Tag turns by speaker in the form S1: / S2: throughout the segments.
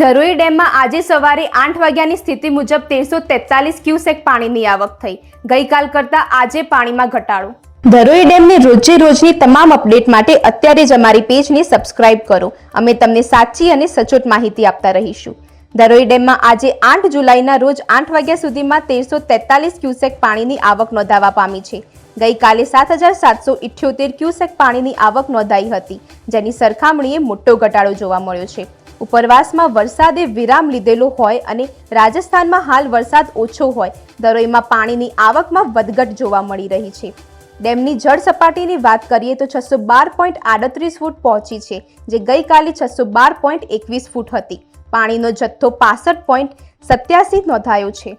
S1: ધરોઈ ડેમમાં આજે સવારે આઠ વાગ્યાની સ્થિતિ મુજબ તેરસો તેતાલીસ ક્યુસેક પાણીની આવક થઈ. ગઈકાલ કરતાં આજે પાણીમાં ઘટાડો. ધરોઈ ડેમની રોજે રોજની તમામ અપડેટ માટે અત્યારે જ અમારી પેજને સબસ્ક્રાઇબ કરો. અમે તમને સાચી અને સચોટ માહિતી આપતા રહીશું. ધરોઈ ડેમમાં આજે આઠ જુલાઈના રોજ આઠ વાગ્યા સુધીમાં તેરસો તેતાલીસ ક્યુસેક પાણીની આવક નોંધાવા પામી છે. ગઈકાલે સાત હજાર સાતસો ઇઠ્યોતેર ક્યુસેક પાણીની આવક નોંધાઈ હતી, જેની સરખામણીએ મોટો ઘટાડો જોવા મળ્યો છે. ઉપરવાસમાં વરસાદે વિરામ લીધેલો હોય અને રાજસ્થાનમાં હાલ વરસાદ ઓછો હોય, દરોઈમાં પાણીની આવકમાં વધઘટ જોવા મળી રહી છે. ડેમની જળ સપાટીની વાત કરીએ તો છસો બાર પોઈન્ટ આડત્રીસ ફૂટ પહોંચી છે, જે ગઈકાલે છસો બાર પોઈન્ટ એકવીસ ફૂટ હતી. પાણીનો જથ્થો પાસઠ પોઈન્ટ સત્યાસી નોંધાયો છે.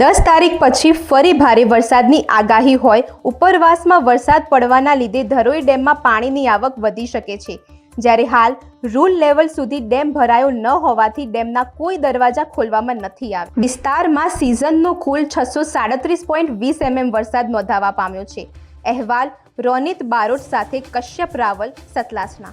S1: દસ તારીખ પછી ફરી ભારે વરસાદની આગાહી હોય, ઉપરવાસમાં વરસાદ પડવાના લીધે ધરોઈ ડેમમાં પાણીની આવક વધી શકે છે. જ્યારે હાલ રૂલ લેવલ સુધી ડેમ ભરાયો ન હોવાથી ડેમના કોઈ દરવાજા ખોલવામાં નથી આવ્યા. વિસ્તારમાં સિઝનનો કુલ છસો સાડત્રીસ પોઈન્ટ વીસ એમએમ વરસાદ નોંધાવા પામ્યો છે. અહેવાલ રોનિત બારોટ સાથે કશ્યપ રાવલ સતલાસના.